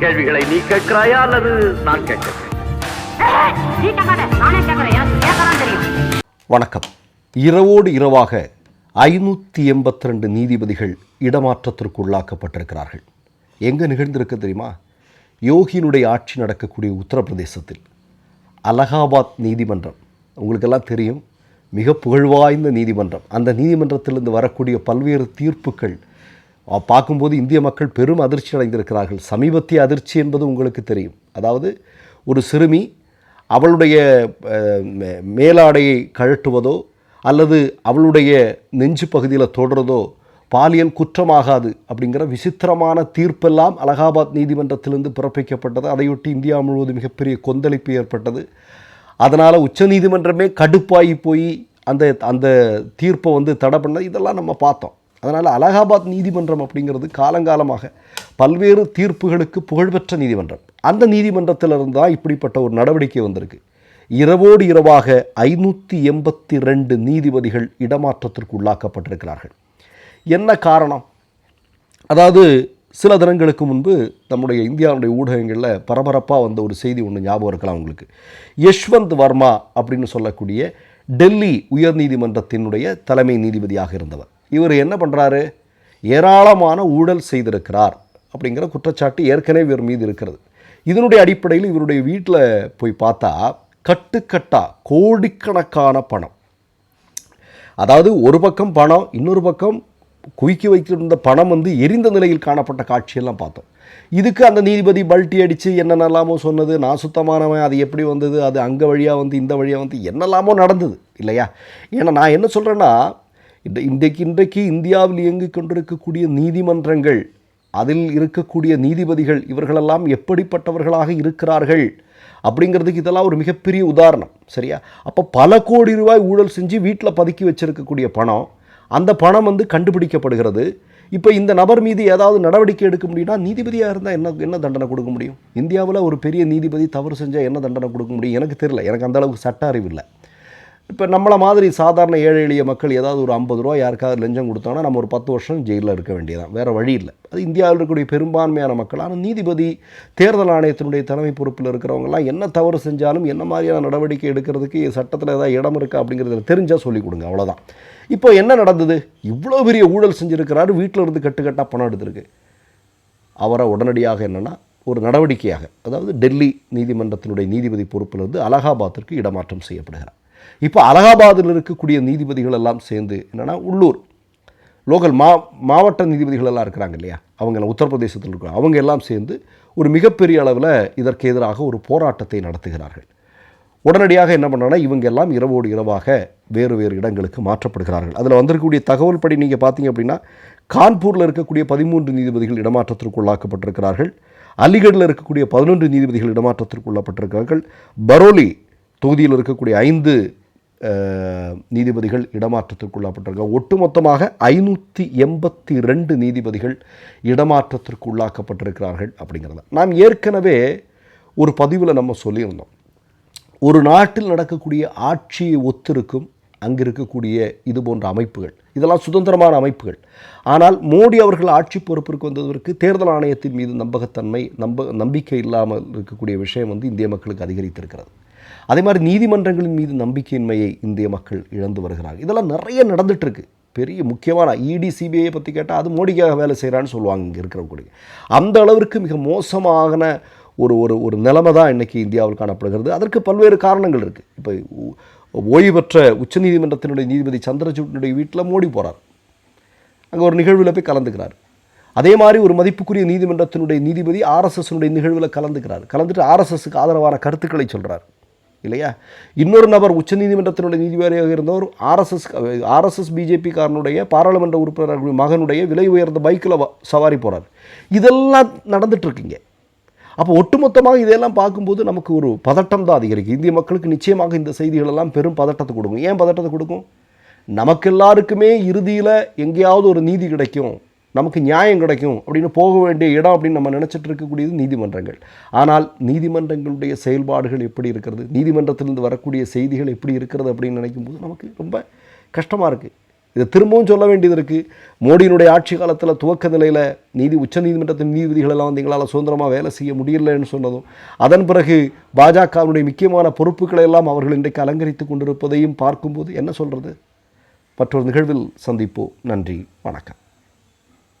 கேள்விகளை நீ கேட்கிறாயா அல்லது நான் கேட்கிறேன்? வணக்கம். இரவோடு இரவாக ஐநூற்றி எண்பத்தி ரெண்டு நீதிபதிகள் இடமாற்றத்திற்கு உள்ளாக்கப்பட்டிருக்கிறார்கள் எங்கே நிகழ்ந்திருக்கு தெரியுமா? யோகியினுடைய ஆட்சி நடக்கக்கூடிய உத்தரப்பிரதேசத்தில். அலகாபாத் நீதிமன்றம். உங்களுக்கெல்லாம் தெரியும் மிக புகழ்வாய்ந்த நீதிமன்றம். அந்த நீதிமன்றத்திலிருந்து வரக்கூடிய பல்வேறு தீர்ப்புகள் பார்க்கும்போது இந்திய மக்கள் பெரும் அதிர்ச்சி அடைந்திருக்கிறார்கள். சமீபத்திய அதிர்ச்சி என்பது உங்களுக்கு தெரியும். அதாவது ஒரு சிறுமி அவளுடைய மே- மேலாடையை கழட்டுவதோ அல்லது அவளுடைய நெஞ்சு பகுதியில் தொடுறதோ பாலியல் குற்றமாகாது அப்படிங்கிற விசித்திரமான தீர்ப்பெல்லாம் அலகாபாத் நீதிமன்றத்திலிருந்து பிறப்பிக்கப்பட்டது. அதையொட்டி இந்தியா முழுவதும் மிகப்பெரிய கொந்தளிப்பு ஏற்பட்டது. அதனால் உச்சநீதிமன்றமே கடுப்பாகி போய் அந்த அந்த தீர்ப்பை வந்து தடை பண்ண இதெல்லாம் நம்ம பார்த்தோம். அதனால் அலகாபாத் நீதிமன்றம் அப்படிங்கிறது காலங்காலமாக பல்வேறு தீர்ப்புகளுக்கு புகழ்பெற்ற நீதிமன்றம். அந்த நீதிமன்றத்திலிருந்து தான் இப்படிப்பட்ட ஒரு நடவடிக்கை வந்திருக்கு. இரவோடு இரவாக ஐநூற்றி எண்பத்தி ரெண்டு நீதிபதிகள் இடமாற்றத்திற்கு உள்ளாக்கப்பட்டிருக்கிறார்கள். என்ன காரணம்? அதாவது சில தினங்களுக்கு முன்பு நம்முடைய இந்தியாவுடைய ஊடகங்களில் பரபரப்பாக வந்த ஒரு செய்தி ஒன்று ஞாபகம் இருக்கலாம் உங்களுக்கு. யஷ்வந்த் வர்மா அப்படின்னு சொல்லக்கூடிய டெல்லி உயர்நீதிமன்றத்தினுடைய தலைமை நீதிபதியாக இருந்தவர். இவர் என்ன பண்ணுறாரு ஏராளமான ஊழல் செய்திருக்கிறார் அப்படிங்கிற குற்றச்சாட்டு ஏற்கனவே இவர் மீது இருக்கிறது. இதனுடைய அடிப்படையில் இவருடைய வீட்டில் போய் பார்த்தா கட்டுக்கட்டாக கோடிக்கணக்கான பணம். அதாவது ஒரு பக்கம் பணம் இன்னொரு பக்கம் குவிக்க வைத்திருந்த பணம் வந்து எரிந்த நிலையில் காணப்பட்ட காட்சியெல்லாம் பார்த்தோம். இதுக்கு அந்த நீதிபதி பல்ட்டி அடித்து என்னென்னலாமோ சொன்னது நான் சுத்தமானவன் அது எப்படி வந்தது அது அங்கே வழியாக வந்து இந்த வழியாக வந்து என்னெல்லாமோ நடந்தது இல்லையா? ஏன்னா நான் என்ன சொல்கிறேன்னா இன்றைக்கு இன்றைக்கு இந்தியாவில் இயங்கிக் கொண்டிருக்கக்கூடிய நீதிமன்றங்கள் அதில் இருக்கக்கூடிய நீதிபதிகள் இவர்களெல்லாம் எப்படிப்பட்டவர்களாக இருக்கிறார்கள் அப்படிங்கிறதுக்கு இதெல்லாம் ஒரு மிகப்பெரிய உதாரணம் சரியா? அப்போ பல கோடி ரூபாய் ஊழல் செஞ்சு வீட்டில் பதுக்கி வச்சுருக்கக்கூடிய பணம் அந்த பணம் வந்து கண்டுபிடிக்கப்படுகிறது. இப்போ இந்த நபர் மீது ஏதாவது நடவடிக்கை எடுக்க முடியும்னா நீதிபதியாக இருந்தால் என்ன என்ன தண்டனை கொடுக்க முடியும்? இந்தியாவில் ஒரு பெரிய நீதிபதி தவறு செஞ்சால் என்ன தண்டனை கொடுக்க முடியும்? எனக்கு தெரியல. எனக்கு அந்தளவுக்கு சட்ட அறிவு இல்லை. இப்போ நம்மளை மாதிரி சாதாரண ஏழை எளிய மக்கள் ஏதாவது ஒரு ஐம்பது ரூபா யாருக்காவது லஞ்சம் கொடுத்தோன்னா நம்ம ஒரு பத்து வருஷம் ஜெயிலில் இருக்க வேண்டியதான் வேறு வழி இல்லை. அது இந்தியாவில் இருக்கக்கூடிய பெரும்பான்மையான மக்கள் ஆனால் நீதிபதி தேர்தல் ஆணையத்தினுடைய தலைமை பொறுப்பில் இருக்கிறவங்கலாம் என்ன தவறு செஞ்சாலும் என்ன மாதிரியான நடவடிக்கை எடுக்கிறதுக்கு சட்டத்தில் ஏதாவது இடம் இருக்கா அப்படிங்கிறத தெரிஞ்சால் சொல்லிக் கொடுங்க அவ்வளோதான் இப்போ என்ன நடந்தது? இவ்வளோ பெரிய ஊழல் செஞ்சுருக்கிறாரு வீட்டில் இருந்து கட்டுக்கட்டாக பணம் எடுத்திருக்கு. அவரை உடனடியாக என்னென்னா ஒரு நடவடிக்கையாக அதாவது டெல்லி நீதிமன்றத்தினுடைய நீதிபதி பொறுப்பிலிருந்து அலகாபாத்திற்கு இடமாற்றம் செய்யப்படுகிறார். இப்போ அலகாபாத்தில் இருக்கக்கூடிய நீதிபதிகள் எல்லாம் சேர்ந்து என்னென்னா உள்ளூர் லோக்கல் மா மாவட்ட நீதிபதிகள் எல்லாம் இருக்கிறாங்க இல்லையா? அவங்க எல்லாம் உத்தரப்பிரதேசத்தில் இருக்கிறாங்க. அவங்க எல்லாம் சேர்ந்து ஒரு மிகப்பெரிய அளவில் இதற்கு எதிராக ஒரு போராட்டத்தை நடத்துகிறார்கள். உடனடியாக என்ன பண்ணாங்கன்னா இவங்க எல்லாம் இரவோடு இரவாக வேறு வேறு இடங்களுக்கு மாற்றப்படுகிறார்கள். அதில் வந்திருக்கக்கூடிய தகவல் படி நீங்கள் பார்த்தீங்க அப்படின்னா கான்பூரில் இருக்கக்கூடிய பதிமூன்று நீதிபதிகள் இடமாற்றத்திற்கு உள்ளாக்கப்பட்டிருக்கிறார்கள். அலிகடில் இருக்கக்கூடிய பதினொன்று நீதிபதிகள் இடமாற்றத்திற்கு உள்ளப்பட்டிருக்கிறார்கள் பரோலி தொகுதியில் இருக்கக்கூடிய ஐந்து நீதிபதிகள் இடமாற்றத்திற்குள்ளாக்கப்பட்டிருக்காங்க ஒட்டுமொத்தமாக ஐநூற்றி எண்பத்தி ரெண்டு நீதிபதிகள் இடமாற்றத்திற்கு உள்ளாக்கப்பட்டிருக்கிறார்கள் அப்படிங்கிறத. நாம் ஏற்கனவே ஒரு பதிவில் நம்ம சொல்லியிருந்தோம். ஒரு நாட்டில் நடக்கக்கூடிய ஆட்சியை ஒத்திருக்கும் அங்கு இருக்கக்கூடிய இது போன்ற அமைப்புகள் இதெல்லாம் சுதந்திரமான அமைப்புகள். ஆனால் மோடி அவர்கள் ஆட்சி பொறுப்பிற்கு வந்ததற்கு தேர்தல் ஆணையத்தின் மீது நம்பகத்தன்மை நம்ப நம்பிக்கை இல்லாமல் இருக்கக்கூடிய விஷயம் வந்து இந்திய மக்களுக்கு அதிகரித்திருக்கிறது. அதே மாதிரி நீதிமன்றங்களின் மீது நம்பிக்கையின்மையை இந்திய மக்கள் இழந்து வருகிறாங்க இதெல்லாம் நிறைய நடந்துகிட்ருக்கு இருக்கு பெரிய முக்கியமான இடி சிபிஐயை பற்றி கேட்டால் அது மோடிக்காக வேலை செய்கிறான்னு சொல்லுவாங்க இங்கே இருக்கிறவங்க அந்த அளவிற்கு மிக மோசமான ஒரு ஒரு ஒரு நிலைமை தான் இன்றைக்கி இந்தியாவில் காணப்படுகிறது. அதற்கு பல்வேறு காரணங்கள் இருக்குது இப்போ ஓய்வு பெற்ற உச்சநீதிமன்றத்தினுடைய நீதிபதி சந்திரசூடனுடைய வீட்டில் மோடி போகிறார் அங்கே ஒரு நிகழ்வில் போய் கலந்துக்கிறார். அதே மாதிரி ஒரு மதிப்புக்குரிய நீதிமன்றத்தினுடைய நீதிபதி ஆர்எஸ்எஸ்னுடைய நிகழ்வில் கலந்துக்கிறார். கலந்துட்டு ஆர்எஸ்எஸ்க்கு ஆதரவான கருத்துக்களை சொல்கிறார் இல்லையா? இன்னொரு நபர் உச்சநீதிமன்றத்தினுடைய நீதிபதியாக இருந்தவர் ஆர்எஸ்எஸ் ஆர்எஸ்எஸ் பிஜேபிக்காரனுடைய பாராளுமன்ற உறுப்பினர்கள் மகனுடைய விலை உயர்ந்த பைக்கில் சவாரி போகிறார் இதெல்லாம் நடந்துட்டுருக்குங்க. அப்போ ஒட்டுமொத்தமாக இதெல்லாம் பார்க்கும்போது நமக்கு ஒரு பதட்டம் தான் அதிகரிக்கும் இந்திய மக்களுக்கு நிச்சயமாக இந்த செய்திகளெல்லாம் பெரும் பதட்டத்தை கொடுக்கும். ஏன் பதட்டத்தை கொடுக்கும்? நமக்கு எல்லாருக்குமே இறுதியில் எங்கேயாவது ஒரு நீதி கிடைக்கும். நமக்கு நியாயம் கிடைக்கும் அப்படின்னு போக வேண்டிய இடம் அப்படின்னு நம்ம நினச்சிட்டு இருக்கக்கூடியது நீதிமன்றங்கள். ஆனால் நீதிமன்றங்களுடைய செயல்பாடுகள் எப்படி இருக்கிறது? நீதிமன்றத்திலிருந்து வரக்கூடிய செய்திகள் எப்படி இருக்கிறது அப்படின்னு நினைக்கும்போது நமக்கு ரொம்ப கஷ்டமாக இருக்குது இதை திரும்பவும் சொல்ல வேண்டியது இருக்குது மோடியினுடைய ஆட்சி காலத்தில் துவக்க நிலையில் நீதி உச்சநீதிமன்றத்தின் நீதிபதிகள் எல்லாம் வந்து எங்களால் சுதந்திரமாக வேலை செய்ய முடியலன்னு சொன்னதும் அதன் பிறகு பாஜகவினுடைய முக்கியமான பொறுப்புகளை எல்லாம் அவர்கள் இன்றைக்கு அலங்கரித்து கொண்டிருப்பதையும் பார்க்கும்போது என்ன சொல்கிறது மற்றொரு நிகழ்வில் சந்திப்போம். நன்றி. வணக்கம்.